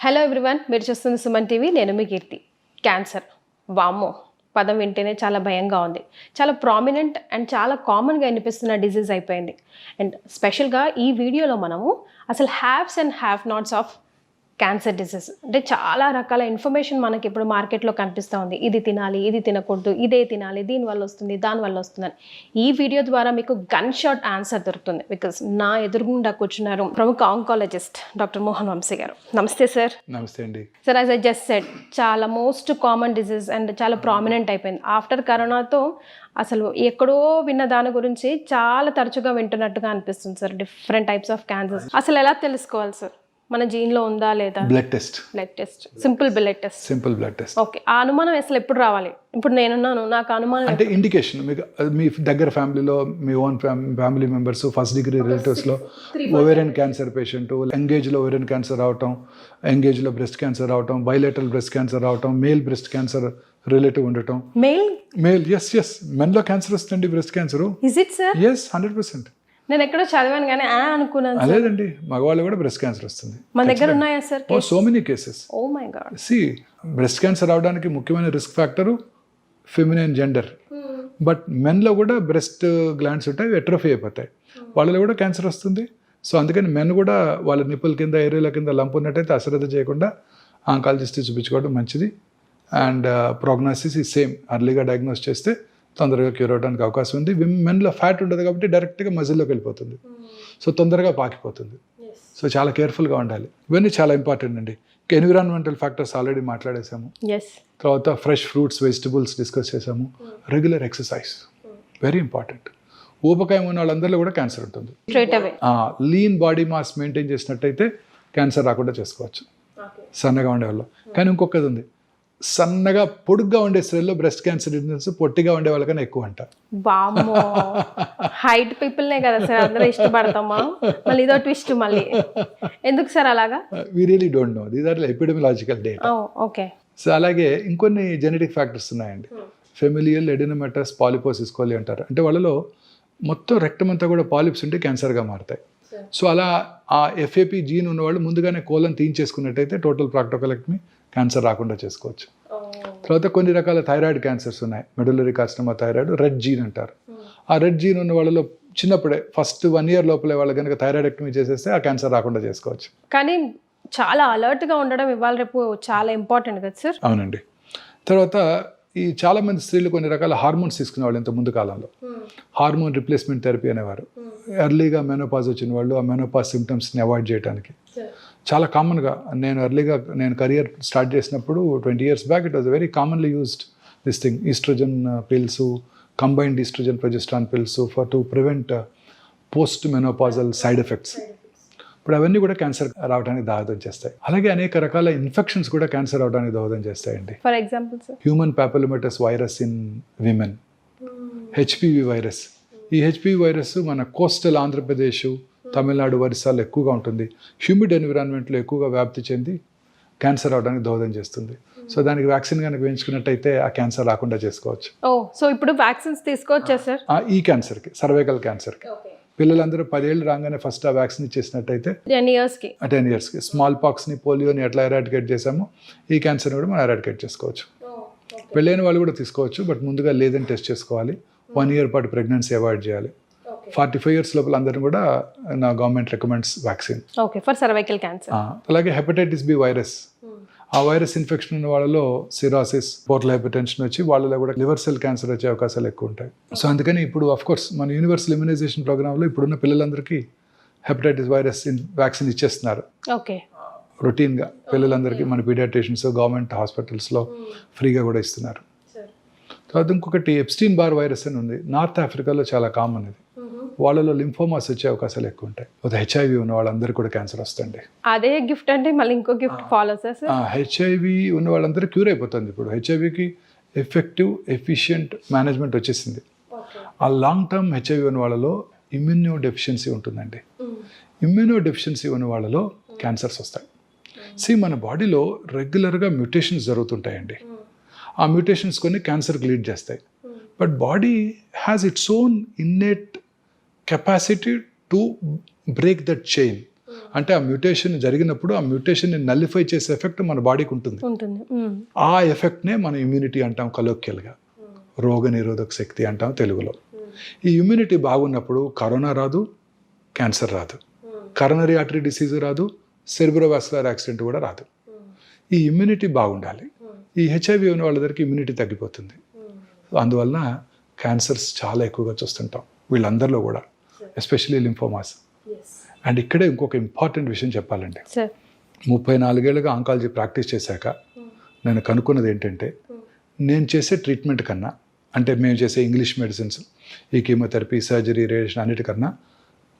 Hello everyone మీరు చూస్తున్న Suman TV నేను మీ కీర్తి. క్యాన్సర్ వామ్మో పదం వింటేనే చాలా భయంగా ఉంది. చాలా ప్రామినెంట్ అండ్ చాలా కామన్గా వినిపిస్తున్న డిజీజ్ అయిపోయింది. అండ్ స్పెషల్గా ఈ వీడియోలో మనము అసలు haves and have nots of cancer disease అంటే చాలా రకాల ఇన్ఫర్మేషన్ మనకి ఇప్పుడు మార్కెట్లో కనిపిస్తూ ఉంది. ఇది తినాలి ఇది తినకూడదు ఇదే తినాలి దీనివల్ల వస్తుంది దానివల్ల వస్తుందని. ఈ వీడియో ద్వారా మీకు గన్ షాట్ ఆన్సర్ దొరుకుతుంది. బికాస్ నా ఎదురుగుండా కూర్చున్నారు ప్రముఖ ఆంకాలజిస్ట్ డాక్టర్ మోహన్ వంశీ గారు. నమస్తే సార్ నమస్తే అండి. Sir as I just said చాలా మోస్ట్ కామన్ డిసీజ్ అండ్ చాలా ప్రామినెంట్ అయిపోయింది. ఆఫ్టర్ కరోనాతో అసలు ఎక్కడో విన్న దాని గురించి చాలా తరచుగా వింటున్నట్టుగా అనిపిస్తుంది sir different types of cancers అసలు ఎలా తెలుసుకోవాలి సార్ మన జీన్లో ఉందా లేదా? Blood test blood test simple blood test simple blood test okay ఆ అనుమానం అసలు ఎప్పుడు రావాలి? ఇప్పుడు నేనున్నాను నాకు అనుమానం అంటే ఇండికేషన్ మీకు మీ దగ్గర ఫ్యామిలీలో మీ own family members first degree రిలేటివ్స్లో ఓవేరియన్ క్యాన్సర్ పేషెంట్ ఎంగేజ్లో ఓవేరియన్ క్యాన్సర్ రావటం ఎంగేజ్లో బ్రెస్ట్ క్యాన్సర్ రావటం బైలేటరల్ బ్రెస్ట్ క్యాన్సర్ రావటం మేల్ బ్రెస్ట్ క్యాన్సర్ రిలేటివ్ ఉండటం. మెయిల్ మేల్ ఎస్ ఎస్ మెన్లో క్యాన్సర్ వస్తుంది breast cancer is it sir yes hundred percent నేను ఎక్కడో చదివాను కానీ ఆ అనుకున్నాను అదేదండి మగవాళ్ళు కూడా బ్రెస్ట్ క్యాన్సర్ వస్తుంది. మన దగ్గర ఉన్నాయా sir oh so many cases oh my God C breast cancer రావడానికి ముఖ్యమైన risk factor feminine gender but మెన్లో కూడా బ్రెస్ట్ గ్లాండ్స్ ఉంటాయి ఎట్రోఫీ అయిపోతాయి. వాళ్ళలో కూడా క్యాన్సర్ వస్తుంది. సో అందుకని మెన్ కూడా వాళ్ళ నిప్పుల కింద ఏరియాల కింద లంప్ ఉన్నట్టయితే అశ్రద్ధ చేయకుండా ఆంకాలజిస్ట్ చూపించుకోవడం మంచిది. అండ్ ప్రోగ్నాసిస్ ఈ సేమ్ అర్లీగా డయాగ్నోస్ చేస్తే తొందరగా క్యూర్ అవడానికి అవకాశం ఉంది. మెన్లో ఫ్యాట్ ఉంటుంది కాబట్టి డైరెక్ట్గా మజిల్లోకి వెళ్ళిపోతుంది. సో తొందరగా పాకిపోతుంది. సో చాలా కేర్ఫుల్గా ఉండాలి. ఇవన్నీ చాలా ఇంపార్టెంట్ అండి. ఎన్విరాన్మెంటల్ ఫ్యాక్టర్స్ ఆల్రెడీ మాట్లాడేసాము తర్వాత ఫ్రెష్ ఫ్రూట్స్ వెజిటబుల్స్ డిస్కస్ చేసాము రెగ్యులర్ ఎక్సర్సైజ్ వెరీ ఇంపార్టెంట్ ఊబకాయం ఉన్న వాళ్ళందరిలో కూడా క్యాన్సర్ ఉంటుంది. లీన్ బాడీ మాస్ మెయింటైన్ చేసినట్టయితే క్యాన్సర్ రాకుండా చేసుకోవచ్చు. సన్నగా ఉండేవాళ్ళు కానీ ఇంకొకటి ఉంది. సన్నగా పొడుగ్గా ఉండే స్త్రీల్లో బ్రెస్ట్ క్యాన్సర్ ఇన్సిడెన్స్ పొట్టిగా ఉండే వాళ్ళకన్నా ఎక్కువ అంట హైట్ పీపుల్నే కదా సార్ అందరూ ఇష్టపడతామా? మళ్ళీ ఇదో ట్విస్ట్ మళ్ళీ. ఎందుకు సార్ అలాగా? We really don't know these are epidemiological data okay so అలాగే ఇంకొన్ని జెనెటిక్ ఫ్యాక్టర్స్ ఉన్నాయండి. ఫెమిలియల్ ఎడినమెటస్ పాలిపోసిస్ కోలి అంటారు. అంటే వాళ్ళలో మొత్తం రెక్టం అంతా కూడా పాలిప్స్ ఉంటే క్యాన్సర్గా మారుతాయి. సో అలా ఆ ఎఫ్ఏపి జీన్ ఉన్నవాళ్ళు ముందుగానే కోలం తీయించేసుకున్నట్టయితే టోటల్ ప్రాక్టోకలెక్టమీ క్యాన్సర్ రాకుండా చేసుకోవచ్చు. తర్వాత కొన్ని రకాల థైరాయిడ్ క్యాన్సర్స్ ఉన్నాయి. Medullary carcinoma thyroid RET gene అంటారు. ఆ రెడ్ జీన్ ఉన్న వాళ్ళలో చిన్నప్పుడే ఫస్ట్ వన్ ఇయర్ లోపలే వాళ్ళు కనుక థైరాయిడెక్టమీ చేసేస్తే ఆ క్యాన్సర్ రాకుండా చేసుకోవచ్చు. కానీ చాలా alert గా ఉండడం ఇవాళ రేపు చాలా ఇంపార్టెంట్ కదా సార్? అవునండి. తర్వాత ఈ చాలా మంది స్త్రీలు కొన్ని రకాల హార్మోన్స్ తీసుకునేవాళ్ళు ఇంత ముందు కాలంలో. హార్మోన్ రిప్లేస్మెంట్ థెరపీ అనేవారు. ఎర్లీగా మెనోపాజ్ వచ్చిన వాళ్ళు ఆ మెనోపాజ్ సిమ్టమ్స్ని అవాయిడ్ చేయడానికి చాలా కామన్గా నేను ఎర్లీగా నేను కెరియర్ స్టార్ట్ చేసినప్పుడు twenty years back it was very commonly used this thing oestrogen pills combined oestrogen progesterone pills for to prevent post menopausal side effects ఇప్పుడు అవన్నీ కూడా క్యాన్సర్ రావడానికి దోహదం చేస్తాయి. అలాగే అనేక రకాల ఇన్ఫెక్షన్స్ కూడా క్యాన్సర్ రావడానికి దోహదం చేస్తాయండి. For example sir human papillomatous virus in women HPV virus ఈ హెచ్పివి వైరస్ మన కోస్టల్ ఆంధ్రప్రదేశ్ తమిళనాడు ఒరిస్సాలో ఎక్కువగా ఉంటుంది. హ్యూమిడ్ ఎన్విరాన్మెంట్లో ఎక్కువగా వ్యాప్తి చెంది క్యాన్సర్ అవడానికి దోహదం చేస్తుంది. సో దానికి వ్యాక్సిన్ కనుక వేయించుకున్నట్టయితే ఆ క్యాన్సర్ రాకుండా చేసుకోవచ్చు. ఓ సో ఇప్పుడు వ్యాక్సిన్స్ తీసుకోవచ్చా సార్? ఈ క్యాన్సర్కి సర్వైకల్ క్యాన్సర్కి. పిల్లలందరూ పదేళ్ళు రాగానే ఫస్ట్ ఆ వ్యాక్సిన్ ఇచ్చేసినట్టయితే టెన్ ఇయర్స్కి టెన్ ఇయర్స్కి స్మాల్ పాక్స్ని పోలియోని ఎట్లా ఎరాడికేట్ చేసామో ఈ క్యాన్సర్ని కూడా మనం ఎరాడికేట్ చేసుకోవచ్చు. పెళ్ళైన వాళ్ళు కూడా తీసుకోవచ్చు బట్ ముందుగా లేదని టెస్ట్ చేసుకోవాలి. వన్ ఇయర్ పాటు ప్రెగ్నెన్సీ అవాయిడ్ చేయాలి. ఫార్టీ ఫైవ్ ఇయర్స్ లోపల అందరిని కూడా నా government recommends vaccine okay for cervical cancer అలాగే హెపటైటిస్ బి వైరస్ ఆ వైరస్ ఇన్ఫెక్షన్ ఉన్న వాళ్ళలో సిరాసిస్ పోర్టల్ హైపర్టెన్షన్ వచ్చి వాళ్ళలో కూడా లివర్ సెల్ క్యాన్సర్ వచ్చే అవకాశాలు ఎక్కువ ఉంటాయి. సో అందుకని ఇప్పుడు అఫ్ కోర్స్ మన యూనివర్సల్ ఇమ్యునైజేషన్ ప్రోగ్రాంలో ఇప్పుడున్న పిల్లలందరికీ హెపటైటిస్ వైరస్ వ్యాక్సిన్ ఇచ్చేస్తున్నారు. ఓకే రొటీన్గా పిల్లలందరికీ మన పీడియాట్రిషియన్స్ గవర్నమెంట్ హాస్పిటల్స్లో ఫ్రీగా కూడా ఇస్తున్నారు. తర్వాత ఇంకొకటి ఎప్స్టీన్ బార్ వైరస్ అని ఉంది. నార్త్ ఆఫ్రికాలో చాలా కామన్ ఇది. వాళ్ళలో లింఫోమాస్ వచ్చే అవకాశాలు ఎక్కువ ఉంటాయి హెచ్ఐవి ఉన్న వాళ్ళందరికీ కూడా క్యాన్సర్ వస్తుంది. అదే గిఫ్ట్ అంటే మళ్ళీ ఇంకో గిఫ్ట్ ఫాలో హెచ్ఐవి ఉన్న వాళ్ళందరూ క్యూర్ అయిపోతుంది ఇప్పుడు. హెచ్ఐవికి ఎఫెక్టివ్ ఎఫిషియంట్ మేనేజ్మెంట్ వచ్చేసింది. ఆ లాంగ్ టర్మ్ హెచ్ఐవి ఉన్న వాళ్ళలో ఇమ్యూనో డెఫిషియన్సీ ఉంటుందండి. ఇమ్యూనో డెఫిషియన్సీ ఉన్న వాళ్ళలో క్యాన్సర్స్ వస్తాయి. సి మన బాడీలో రెగ్యులర్గా మ్యూటేషన్స్ జరుగుతుంటాయండి. ఆ మ్యూటేషన్స్ కొన్ని క్యాన్సర్కి లీడ్ చేస్తాయి. But body has its own innate capacity to break that chain అంటే ఆ మ్యూటేషన్ జరిగినప్పుడు ఆ మ్యూటేషన్ని నల్లిఫై చేసే ఎఫెక్ట్ మన బాడీకి ఉంటుంది. ఆ ఎఫెక్ట్నే మనం ఇమ్యూనిటీ అంటాం కలోక్యల్గా రోగ నిరోధక శక్తి అంటాం తెలుగులో. ఈ ఇమ్యూనిటీ బాగున్నప్పుడు కరోనా రాదు క్యాన్సర్ రాదు. కరోనరీ ఆర్టరీ డిసీజ్ రాదు సెరిబ్రోవాస్కులర్ యాక్సిడెంట్ కూడా రాదు. ఈ ఇమ్యూనిటీ బాగుండాలి. ఈ హెచ్ఐవి ఉన్న వాళ్ళ దగ్గరికి ఇమ్యూనిటీ తగ్గిపోతుంది. అందువలన క్యాన్సర్స్ చాలా ఎక్కువగా చూస్తుంటాం. వీళ్ళందరిలో కూడా. ఎస్పెషలీ లింఫోమాస్ అండ్ ఇక్కడే ఇంకొక ఇంపార్టెంట్ విషయం చెప్పాలండి ముప్పై నాలుగేళ్ళుగా ఆంకాలజీ ప్రాక్టీస్ చేశాక నేను కనుక్కున్నది ఏంటంటే నేను చేసే ట్రీట్మెంట్ కన్నా అంటే మేము చేసే ఇంగ్లీష్ మెడిసిన్స్ ఈ కీమోథెరపీ సర్జరీ రేడియేషన్ అన్నిటికన్నా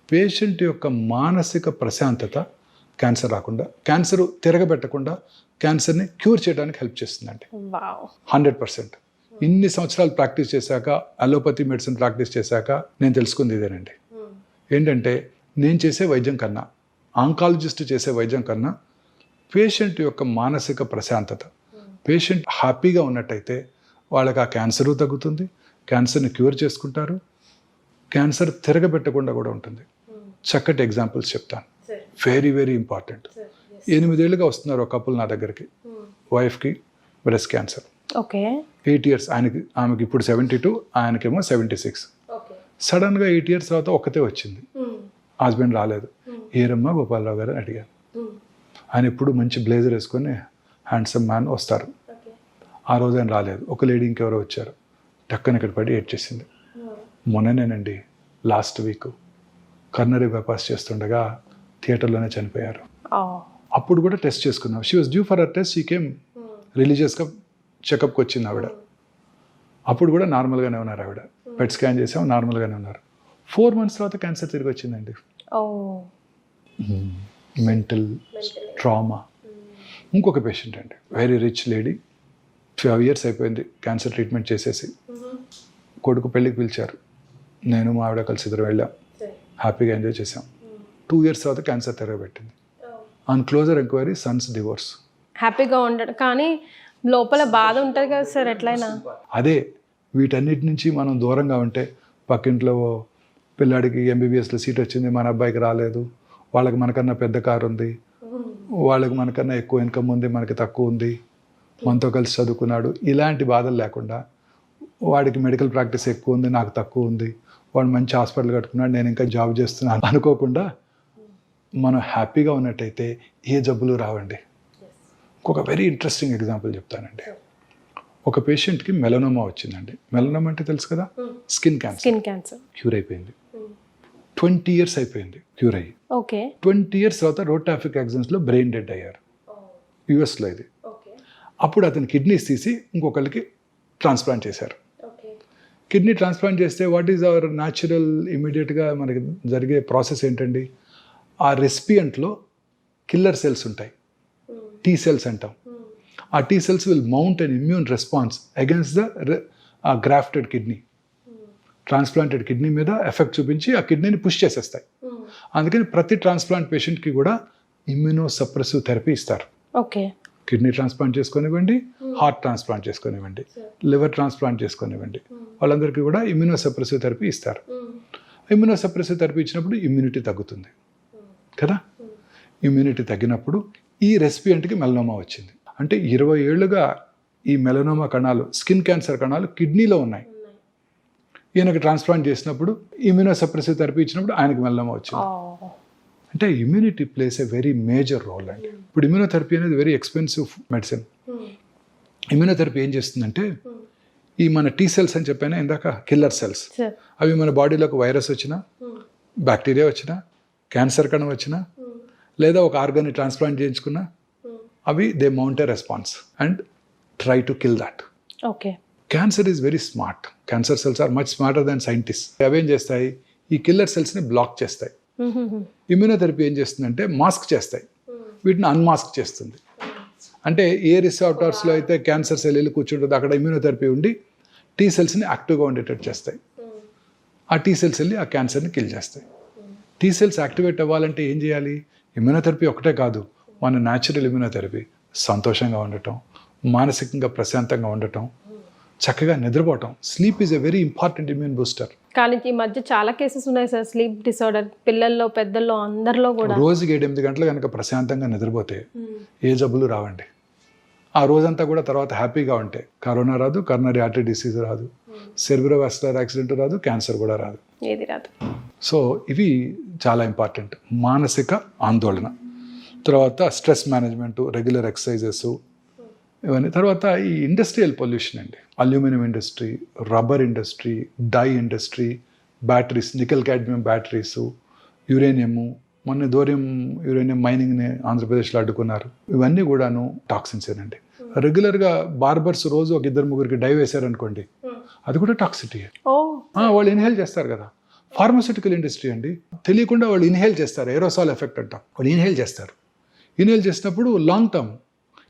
పేషెంట్ యొక్క మానసిక ప్రశాంతత క్యాన్సర్ రాకుండా క్యాన్సర్ తిరగబెట్టకుండా క్యాన్సర్ని క్యూర్ చేయడానికి హెల్ప్ చేస్తుందండి. హండ్రెడ్ పర్సెంట్ ఇన్ని సంవత్సరాలు ప్రాక్టీస్ చేశాక అలోపతి మెడిసిన్ ప్రాక్టీస్ చేశాక నేను తెలుసుకుంది ఇదేనండి. ఏంటంటే నేను చేసే వైద్యం కన్నా ఆంకాలజిస్ట్ చేసే వైద్యం కన్నా పేషెంట్ యొక్క మానసిక ప్రశాంతత. పేషెంట్ హ్యాపీగా ఉన్నట్టయితే వాళ్ళకి ఆ క్యాన్సరు తగ్గుతుంది. క్యాన్సర్ని క్యూర్ చేసుకుంటారు. క్యాన్సర్ తిరగబెట్టకుండా కూడా ఉంటుంది. చక్కటి ఎగ్జాంపుల్స్ చెప్తాను. వెరీ వెరీ ఇంపార్టెంట్ ఎనిమిదేళ్ళుగా వస్తున్నారు ఒక కపుల్ నా దగ్గరికి. వైఫ్కి breast cancer okay eight years ఆయనకి ఆమెకి ఇప్పుడు సెవెంటీ టూ ఆయనకేమో సెవెంటీ సిక్స్ సడన్గా ఎయిట్ ఇయర్స్ తర్వాత ఒక్కతే వచ్చింది. హస్బెండ్ రాలేదు. ఏరమ్మా గోపాలరావు గారు అని అడిగాను ఆయన ఎప్పుడు మంచి బ్లేజర్ వేసుకొని హ్యాండ్సమ్ మ్యాన్ వస్తారు. ఆ రోజు ఆయన రాలేదు. ఒక లేడీ ఇంకెవరో వచ్చారు. టక్కన ఇక్కడ పడి ఏడ్చేసింది మొన్ననేనండి లాస్ట్ వీక్ కర్నరీ బైపాస్ చేస్తుండగా థియేటర్లోనే చనిపోయారు. అప్పుడు కూడా టెస్ట్ చేసుకున్నాం. She was due for her test she came రిలీజియస్గా చెకప్కి వచ్చింది ఆవిడ. అప్పుడు కూడా నార్మల్గానే ఉన్నారు ఆవిడ. పెట్ స్కాన్ చేసాం నార్మల్గానే ఉన్నారు. ఫోర్ మంత్స్ తర్వాత క్యాన్సర్ తిరిగి వచ్చిందండి. మెంటల్ ట్రామా ఇంకొక పేషెంట్ అండి. Very rich lady five years అయిపోయింది క్యాన్సర్ ట్రీట్మెంట్ చేసేసి. కొడుకు పెళ్ళికి పిలిచారు. నేను మా ఆవిడ కలిసి ఇద్దరు వెళ్ళాం. హ్యాపీగా ఎంజాయ్ చేసాం టూ ఇయర్స్ తర్వాత cancer తిరగబెట్టింది on closer enquiry sons divorce హ్యాపీగా ఉండడం కానీ లోపల బాధ ఉంటుంది కదా సార్ ఎట్లయినా? అదే వీటన్నిటి నుంచి మనం దూరంగా ఉంటే పక్కింట్లో పిల్లాడికి ఎంబీబీఎస్లో సీట్ వచ్చింది మన అబ్బాయికి రాలేదు వాళ్ళకి మనకన్నా పెద్ద కారు ఉంది వాళ్ళకి మనకన్నా ఎక్కువ ఇన్కమ్ ఉంది మనకి తక్కువ ఉంది మనతో కలిసి చదువుకున్నాడు. ఇలాంటి బాధలు లేకుండా వాడికి మెడికల్ ప్రాక్టీస్ ఎక్కువ ఉంది నాకు తక్కువ ఉంది వాడు మంచి హాస్పిటల్ కట్టుకున్నాడు నేను ఇంకా జాబ్ చేస్తున్నాను అనుకోకుండా మనం హ్యాపీగా ఉన్నట్టయితే ఏ జబ్బులు రావండి. ఇంకొక వెరీ ఇంట్రెస్టింగ్ ఎగ్జాంపుల్ చెప్తానండి. ఒక పేషెంట్కి మెలనోమా వచ్చిందండి. మెలనోమా అంటే తెలుసు కదా? Skin cancer. Skin cancer. Cure అయిపోయింది. ట్వంటీ ఇయర్స్ అయిపోయింది క్యూర్ అయ్యి. ఓకే. ట్వంటీ ఇయర్స్ తర్వాత రోడ్ ట్రాఫిక్ యాక్సిడెంట్స్లో బ్రెయిన్ డెడ్ అయ్యారు. యుఎస్లో ఇది. అప్పుడు అతని కిడ్నీస్ తీసి ఇంకొకరికి ట్రాన్స్ప్లాంట్ చేశారు. కిడ్నీ ట్రాన్స్ప్లాంట్ చేస్తే వాట్ ఈజ్ అవర్ న్యాచురల్ ఇమీడియట్గా మనకి జరిగే ప్రాసెస్ ఏంటండి? ఆ రెసిపియంట్లో కిల్లర్ సెల్స్ ఉంటాయి. టీ సెల్స్ అంటాం. ఆ T cells will mount an immune response against the grafted kidney transplanted kidney మీద ఎఫెక్ట్ చూపించి ఆ కిడ్నీని పుష్ చేసేస్తాయి. అందుకని ప్రతి ట్రాన్స్ప్లాంట్ పేషెంట్కి కూడా ఇమ్యూనో సప్రెసివ్ థెరపీ ఇస్తారు. ఓకే కిడ్నీ ట్రాన్స్ప్లాంట్ చేసుకొనివ్వండి హార్ట్ ట్రాన్స్ప్లాంట్ చేసుకొనివ్వండి లివర్ ట్రాన్స్ప్లాంట్ చేసుకొనివ్వండి. వాళ్ళందరికీ కూడా ఇమ్యూనో సప్రెసివ్ థెరపీ ఇస్తారు. ఇమ్యూనో సప్రెసివ్ థెరపీ ఇచ్చినప్పుడు ఇమ్యూనిటీ తగ్గుతుంది. కదా? ఇమ్యూనిటీ తగ్గినప్పుడు ఈ రెసిపియంట్కి మెలనోమా వచ్చింది. అంటే ఇరవై ఏళ్ళుగా ఈ మెలనోమా కణాలు స్కిన్ క్యాన్సర్ కణాలు కిడ్నీలో ఉన్నాయి. ఈయనకి ట్రాన్స్ప్లాంట్ చేసినప్పుడు ఇమ్యూనో సప్రెసివ్ థెరపీ ఇచ్చినప్పుడు ఆయనకి మెలనోమా వచ్చింది. అంటే immunity plays a very major role అండి. ఇప్పుడు ఇమ్యూనోథెరపీ అనేది వెరీ ఎక్స్పెన్సివ్ మెడిసిన్ ఇమ్యూనోథెరపీ ఏం చేస్తుందంటే ఈ మన టీ సెల్స్ అని చెప్పాను ఇందాక కిల్లర్ సెల్స్ అవి మన బాడీలోకి వైరస్ వచ్చినా బ్యాక్టీరియా వచ్చినా క్యాన్సర్ కణం వచ్చినా లేదా ఒక ఆర్గాన్ని ట్రాన్స్ప్లాంట్ చేయించుకున్నా అవి they mount a response and try to kill that okay cancer is very smart cancer cells are much smarter than scientist అవేం చేస్తాయి? ఈ కిల్లర్ సెల్స్ని బ్లాక్ చేస్తాయి. ఇమ్యూనోథెరపీ ఏం చేస్తుందంటే మాస్క్ చేస్తాయి. వీటిని అన్మాస్క్ చేస్తుంది. అంటే ఏ రిసార్టార్స్లో అయితే క్యాన్సర్ సెల్ వెళ్ళి కూర్చుంటుందో అక్కడ ఇమ్యూనోథెరపీ ఉండి టీ సెల్స్ని యాక్టివ్గా ఉండేటట్టు చేస్తాయి. ఆ టీ సెల్స్ వెళ్ళి ఆ క్యాన్సర్ని కిల్ చేస్తాయి. టీ సెల్స్ యాక్టివేట్ అవ్వాలంటే ఏం చేయాలి? ఇమ్యూనోథెరపీ ఒకటే కాదు. మన న్యాచురల్ ఇమ్యూనోథెరపీ సంతోషంగా ఉండటం మానసికంగా ప్రశాంతంగా ఉండటం చక్కగా నిద్రపోవటం. Sleep is a very important immune booster కానీ ఈ మధ్య చాలా కేసెస్ ఉన్నాయి సార్. స్లీప్ డిసార్డర్ పిల్లల్లో పెద్దల్లో అందరిలో కూడా. రోజుకి ఏడెనిమిది గంటలు కనుక ప్రశాంతంగా నిద్రపోతే ఏ జబ్బులు రావండి. ఆ రోజంతా కూడా తర్వాత హ్యాపీగా ఉంటే కరోనా రాదు కరోనరీ ఆర్టరీ డిసీజ్ రాదు సెర్బ్రోవాస్కులర్ యాక్సిడెంట్ రాదు క్యాన్సర్ కూడా రాదు. ఏది రాదు. సో ఇవి చాలా ఇంపార్టెంట్ మానసిక ఆందోళన. తర్వాత స్ట్రెస్ మేనేజ్మెంట్ రెగ్యులర్ ఎక్సర్సైజెస్ ఇవన్నీ. తర్వాత ఈ ఇండస్ట్రియల్ పొల్యూషన్ అండి. Aluminium industry rubber industry dye industry batteries nickel cadmium batteries uranium మొన్న దూరం యురేనియం మైనింగ్ని ఆంధ్రప్రదేశ్లో అడ్డుకున్నారు. ఇవన్నీ కూడాను టాక్సిన్స్ ఏనండి రెగ్యులర్గా బార్బర్స్ రోజు ఒక ఇద్దరు ముగ్గురికి డై వేశారనుకోండి అది కూడా టాక్సిటీ. వాళ్ళు ఇన్హేల్ చేస్తారు కదా. ఫార్మస్యూటికల్ ఇండస్ట్రీ అండి. తెలియకుండా వాళ్ళు ఇన్హేల్ చేస్తారు ఏరోసాల్ ఎఫెక్ట్ అంటాం. వాళ్ళు ఇన్హేల్ చేస్తారు. ఇన్హేల్ చేసినప్పుడు లాంగ్ టర్మ్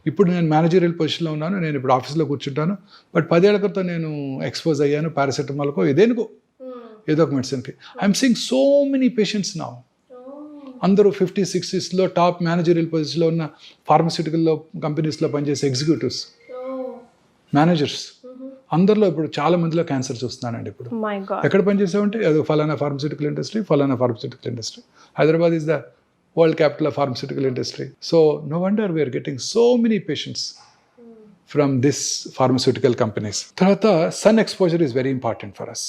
ఇప్పుడు నేను మేనేజరియల్ పొజిషన్లో ఉన్నాను నేను ఇప్పుడు ఆఫీస్లో కూర్చుంటాను బట్ పదేళ్ళ క్రితం నేను ఎక్స్పోజ్ అయ్యాను పారాసెటమాల్కో ఏదేనుకో ఏదో ఒక మెడిసిన్కి I'm seeing so many patients నా అందరూ ఫిఫ్టీ సిక్స్టీస్లో టాప్ మేనేజరియల్ పొజిషన్లో ఉన్న ఫార్మస్యూటికల్లో కంపెనీస్లో పనిచేసే ఎగ్జిక్యూటివ్స్ మేనేజర్స్ అందరిలో ఇప్పుడు చాలా మందిలో క్యాన్సర్ చూస్తున్నానండి ఇప్పుడు. ఎక్కడ పనిచేసామంటే అది ఫలానా ఫార్మస్యూటికల్ ఇండస్ట్రీ ఫలానా pharmaceutical industry Hyderabad is the world capital of pharmaceutical industry so no wonder we're getting so many patients from this pharmaceutical companies తర్వాత sun exposure is very important for us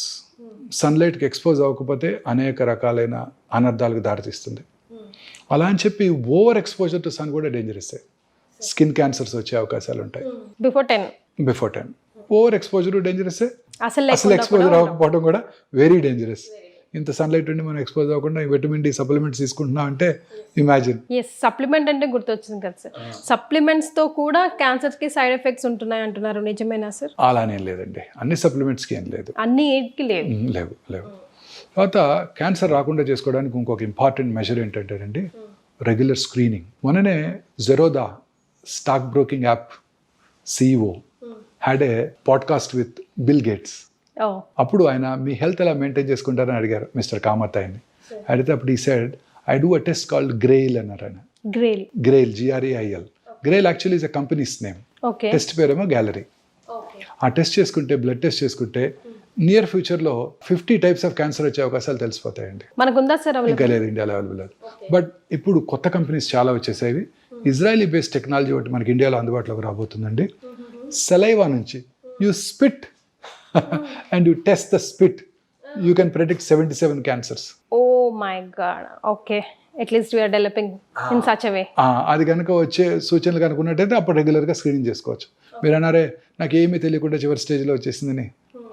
సన్లైట్కి expose అవ్వకపోతే అనేక రకాలైన అనర్థాలకు దారితీస్తుంది. అలా అని చెప్పి ఓవర్ ఎక్స్పోజర్ టు సన్ కూడా డేంజరస్ స్కిన్ క్యాన్సర్స్ వచ్చే అవకాశాలు ఉంటాయి. Before ten before time over exposure dangerous అసలు ఎక్స్పోజర్ అవ్వకపోవడం కూడా వెరీ డేంజరస్ ఇంత సన్లైట్ ఉండి మనం ఎక్స్పోజ్ అవ్వకుండా విటమిన్ డి సప్లిమెంట్స్ తీసుకుంటున్నాం అంటే ఇమాజిన్ ఎస్ సప్లిమెంట్ అంటే గుర్తొచ్చింది కదా సార్ సప్లిమెంట్స్తో కూడా క్యాన్సర్కి సైడ్ ఎఫెక్ట్స్ ఉంటున్నాయి అంటున్నారు. నిజమేనా సార్ అలానేం లేదండి. అన్ని సప్లిమెంట్స్కి ఏం లేదు. అన్ని ఏట్కి లేవు. ఉమ్, లేవు లేవు. తర్వాత క్యాన్సర్ రాకుండా చేసుకోవడానికి ఇంకొక ఇంపార్టెంట్ మెజర్ ఏంటంటేనండి రెగ్యులర్ స్క్రీనింగ్ మొన్ననే Zerodha stock broking app CEO had a podcast with Bill Gates అప్పుడు ఆయన మీ హెల్త్ ఎలా మెయింటైన్ చేసుకుంటారని అడిగారు మిస్టర్ కామత్ ఆయన్ని అడిగితే అప్పుడు ఈ side I do a test called Grail అన్నారు ఆయన. Grail Grail G R A I L Grail actually is a company's name test పేరేమో గ్యాలరీ ఆ టెస్ట్ చేసుకుంటే బ్లడ్ టెస్ట్ చేసుకుంటే నియర్ ఫ్యూచర్లో ఫిఫ్టీ టైప్స్ ఆఫ్ క్యాన్సర్ వచ్చే అవకాశాలు తెలిసిపోతాయండి. మనకుందా సార్ అవైలబుల్? ఇంకా లేదు ఇండియాలో అవైలబుల్ లేదు బట్ ఇప్పుడు కొత్త కంపెనీస్ చాలా వచ్చేసేవి ఇజ్రాయలీ బేస్డ్ టెక్నాలజీ ఒకటి మనకి ఇండియాలో అందుబాటులోకి రాబోతుందండి. సెలైవా నుంచి you spit and you test the spit you can predict seventy seven cancers oh my god okay at least we're developing in such a way అది కనుక వచ్చే సూచనలు కనుక ఉన్నట్టయితే అప్పుడు రెగ్యులర్గా స్క్రీనింగ్ చేసుకోవచ్చు. మీరు అన్నారే నాకు ఏమీ తెలియకుండా చివరి స్టేజ్లో వచ్చేసిందని.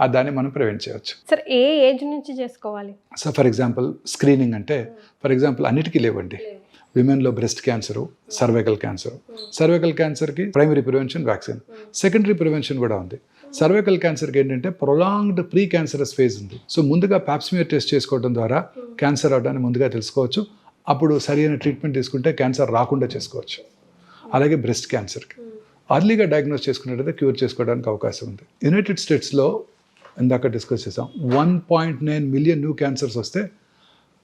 ఆ దాన్ని మనం ప్రివెంట్ చేయవచ్చు. సార్ ఏ ఏజ్ నుంచి చేసుకోవాలి? సో ఫర్ ఎగ్జాంపుల్ స్క్రీనింగ్ అంటే ఫర్ ఎగ్జాంపుల్ అన్నిటికీ లేవండి. విమెన్లో breast cancer cervical cancer. Cervical క్యాన్సర్కి primary prevention vaccine. Secondary prevention కూడా ఉంది. సర్వైకల్ క్యాన్సర్కి ఏంటంటే ప్రొలాంగ్డ్ ప్రీ క్యాన్సరస్ ఫేజ్ ఉంది. సో ముందుగా ప్యాప్స్మియర్ టెస్ట్ చేసుకోవడం ద్వారా క్యాన్సర్ అవడాన్ని ముందుగా తెలుసుకోవచ్చు. అప్పుడు సరైన ట్రీట్మెంట్ తీసుకుంటే క్యాన్సర్ రాకుండా చేసుకోవచ్చు. అలాగే బ్రెస్ట్ క్యాన్సర్కి. అర్లీగా డయాగ్నోస్ చేసుకున్నట్టయితే క్యూర్ చేసుకోవడానికి అవకాశం ఉంది. యునైటెడ్ స్టేట్స్లో ఇందాక డిస్కస్ చేసాం one point nine million new cancers వస్తే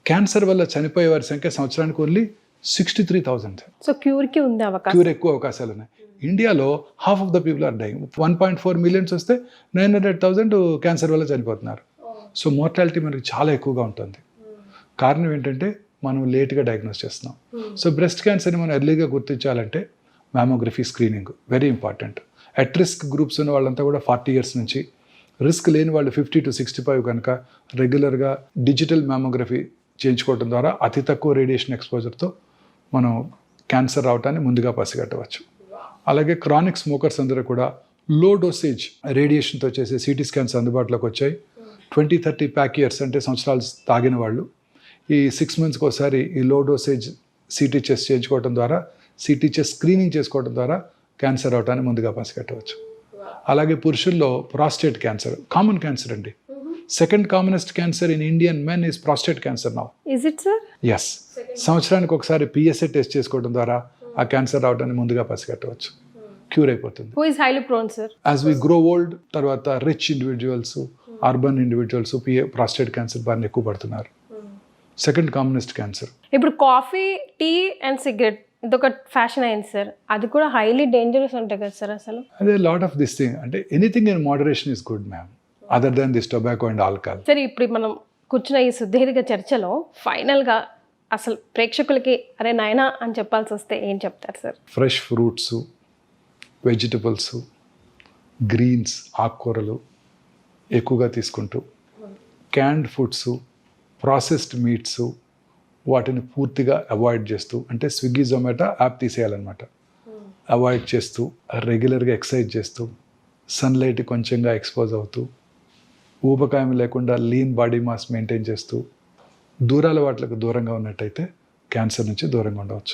క్యాన్సర్ వల్ల చనిపోయే వారి సంఖ్య సంవత్సరానికి only sixty three thousand so క్యూర్కి ఉంది అవకాశం. క్యూర్ ఎక్కువ అవకాశాలు ఉన్నాయి ఇండియాలో half of the people are dying one point four millions వస్తే నైన్ హండ్రెడ్ థౌజండ్ క్యాన్సర్ వల్ల చనిపోతున్నారు. సో మోర్టాలిటీ మనకి చాలా ఎక్కువగా ఉంటుంది. కారణం ఏంటంటే మనం లేట్గా డయాగ్నోస్ చేస్తున్నాం. సో బ్రెస్ట్ క్యాన్సర్ని మనం ఎర్లీగా గుర్తించాలంటే mammography screening very important at risk groups ఉన్న వాళ్ళంతా కూడా ఫార్టీ ఇయర్స్ నుంచి రిస్క్ లేని వాళ్ళు ఫిఫ్టీ టు సిక్స్టీ ఫైవ్ కనుక రెగ్యులర్గా డిజిటల్ మ్యామోగ్రఫీ చేయించుకోవడం ద్వారా అతి తక్కువ రేడియేషన్ ఎక్స్పోజర్తో మనం క్యాన్సర్ రావటాన్ని ముందుగా పసిగట్టవచ్చు. అలాగే క్రానిక్ స్మోకర్స్ అందరూ కూడా లో డోసేజ్ రేడియేషన్తో చేసే సిటీ స్కాన్స్ అందుబాటులోకి వచ్చాయి. ట్వంటీ థర్టీ ప్యాక్ ఇయర్స్ అంటే సంవత్సరాలు తాగిన వాళ్ళు. ఈ సిక్స్ మంత్స్కి ఒకసారి ఈ లో డోసేజ్ సిటీ చెస్ చేయించుకోవడం ద్వారా సిటీ చెస్ స్క్రీనింగ్ చేసుకోవడం ద్వారా క్యాన్సర్ అవటాన్ని ముందుగా పసిగట్టవచ్చు. అలాగే పురుషుల్లో ప్రాస్టేట్ క్యాన్సర్ కామన్ క్యాన్సర్ అండి. Second commonest cancer in Indian men is prostate cancer now is yes సంవత్సరానికి ఒకసారి పిఎస్ఏ టెస్ట్ చేసుకోవడం ద్వారా ఆ క్యాన్సర్ రావడాన్ని ముందుగా పసిగట్టవచ్చు. క్యూర్ అయిపోతుంది. Who is highly prone sir as we grow old తర్వాత rich individuals urban individuals prostate cancer బారిన ఎక్కువ పడుతున్నారు. సెకండ్ కామనెస్ట్ క్యాన్సర్ ఇప్పుడు కాఫీ టీ అండ్ సిగరెట్ ఇదొక ఫ్యాషన్ అయింది సార్ అది కూడా హైలీ డేంజరస్ ఉంటాయి కదా సార్ అసలు? అదే లాట్ ఆఫ్ దిస్ థింగ్ అంటే anything in moderation is good ma'am other than this tobacco and alcohol సరే ఇప్పుడు మనం కూర్చున్న ఈ సుదీర్ఘ చర్చలో ఫైనల్గా అసలు ప్రేక్షకులకి అరే నాయనా అని చెప్పాల్సి వస్తే ఏం చెప్తారు sir? Fresh fruits vegetables greens ఆకుకూరలు ఎక్కువగా తీసుకుంటూ క్యాండ్ ఫుడ్స్ ప్రాసెస్డ్ మీట్స్ వాటిని పూర్తిగా అవాయిడ్ చేస్తూ అంటే స్విగ్గీ జొమాటో యాప్ తీసేయాలన్నమాట. అవాయిడ్ చేస్తూ రెగ్యులర్గా ఎక్సర్సైజ్ చేస్తూ సన్లైట్ కొంచెంగా ఎక్స్పోజ్ అవుతూ ఊబకాయం లేకుండా లీన్ బాడీ మాస్ మెయింటైన్ చేస్తూ దూరాల వాటికి దూరంగా ఉన్నట్టయితే క్యాన్సర్ నుంచి దూరంగా ఉండవచ్చు.